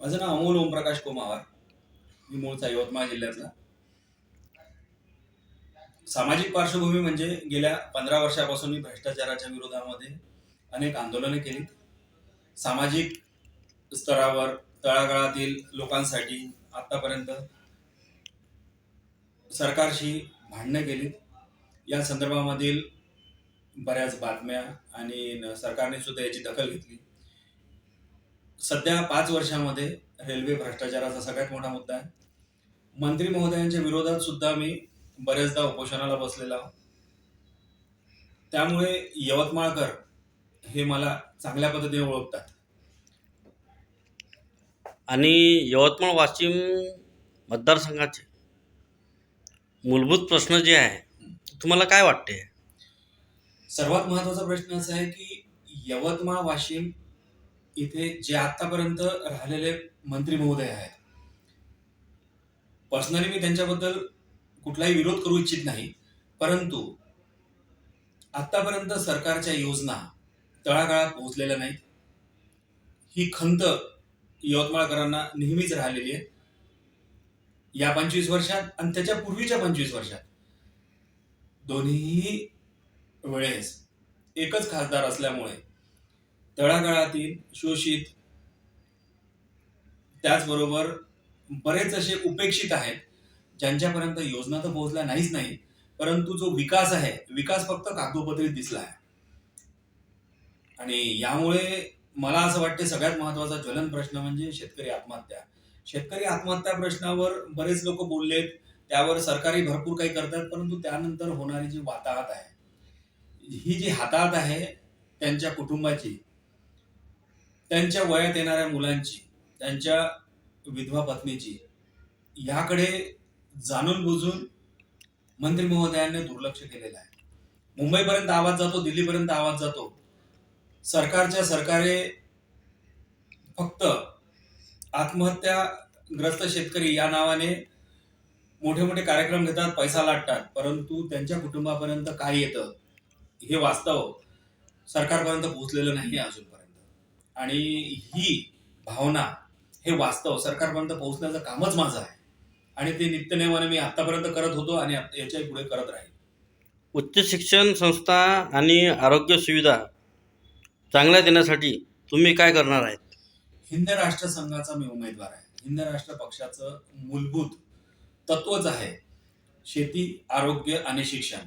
माझं नाव अमोल ओमप्रकाश कुमार मी मूळचा यवतमाळ जिल्ह्यातला. सामाजिक पार्श्वभूमी म्हणजे गेल्या पंधरा वर्षापासून मी भ्रष्टाचाराच्या विरोधामध्ये अनेक आंदोलने केली सामाजिक स्तरावर तळागाळातील लोकांसाठी आतापर्यंत सरकारशी भांडणं केलीत. या संदर्भामधील बऱ्याच बातम्या आणि सरकारने सुद्धा याची दखल घेतली. सध्या पाच वर्षामध्ये रेल्वे भ्रष्टाचाराचा सगळ्यात मोठा मुद्दा आहे. मंत्री महोदयांच्या विरोधात सुद्धा मी बरेचदा उपोषणाला बसलेला. त्यामुळे यवतमाळकर हे मला चांगल्या पद्धतीने ओळखतात. आणि यवतमाळ वाशिम मतदारसंघाचे मूलभूत प्रश्न जे आहे तुम्हाला काय वाटते? सर्वात महत्त्वाचा प्रश्न असा आहे की यवतमाळ वाशिम इथे जे आतापर्यंत राहिलेले मंत्री महोदय आहेत पर्सनली मी त्यांच्याबद्दल कुठलाही विरोध करू इच्छित नाही परंतु आतापर्यंत सरकारच्या योजना तळागाळात पोहोचलेल्या नाहीत. ही खंत यवतमाळकरांना नेहमीच राहिलेली आहे. या पंचवीस वर्षात आणि त्याच्या पूर्वीच्या पंचवीस वर्षात दोन्ही वेळेस एकच खासदार असल्यामुळे तळागाळातील शोषित. त्याचबरोबर बरेच असे उपेक्षित आहेत ज्यांच्यापर्यंत योजना तर पोहोचल्या नाहीच नाही परंतु जो विकास आहे विकास फक्त कागदोपत्रीत दिसला आहे. आणि यामुळे मला असं वाटते सगळ्यात महत्त्वाचा ज्वलन प्रश्न म्हणजे शेतकरी आत्महत्या. शेतकरी आत्महत्या प्रश्नावर बरेच लोक बोललेत त्यावर सरकारही भरपूर काही करतात परंतु त्यानंतर होणारी जी वाताहत आहे ही जी हातात आहे त्यांच्या कुटुंबाची त्यांच्या वयात येणाऱ्या मुलांची त्यांच्या विधवा पत्नीची याकडे जाणून बुजून मंत्री महोदयांनी दुर्लक्ष केलेलं आहे. मुंबईपर्यंत आवाज जातो दिल्लीपर्यंत आवाज जातो. सरकारच्या सरकारे फक्त आत्महत्याग्रस्त शेतकरी या नावाने मोठे मोठे कार्यक्रम घेतात पैसा लाटतात परंतु त्यांच्या कुटुंबापर्यंत काय येतं हे वास्तव सरकारपर्यंत पोहोचलेलं नाही अजून. आणि ही भावना हे वास्तव सरकारपर्यंत पोहोचण्याचं कामच माझं आहे. आणि ते नित्यनेमाने मी आतापर्यंत करत होतो आणि याच्याही पुढे करत राहील. उच्च शिक्षण संस्था आणि आरोग्य सुविधा चांगल्या देण्यासाठी तुम्ही काय करणार आहेत? हिंद राष्ट्र संघाचा मी उमेदवार आहे. हिंद राष्ट्र पक्षाचं मूलभूत तत्वच आहे शेती आरोग्य आणि शिक्षण.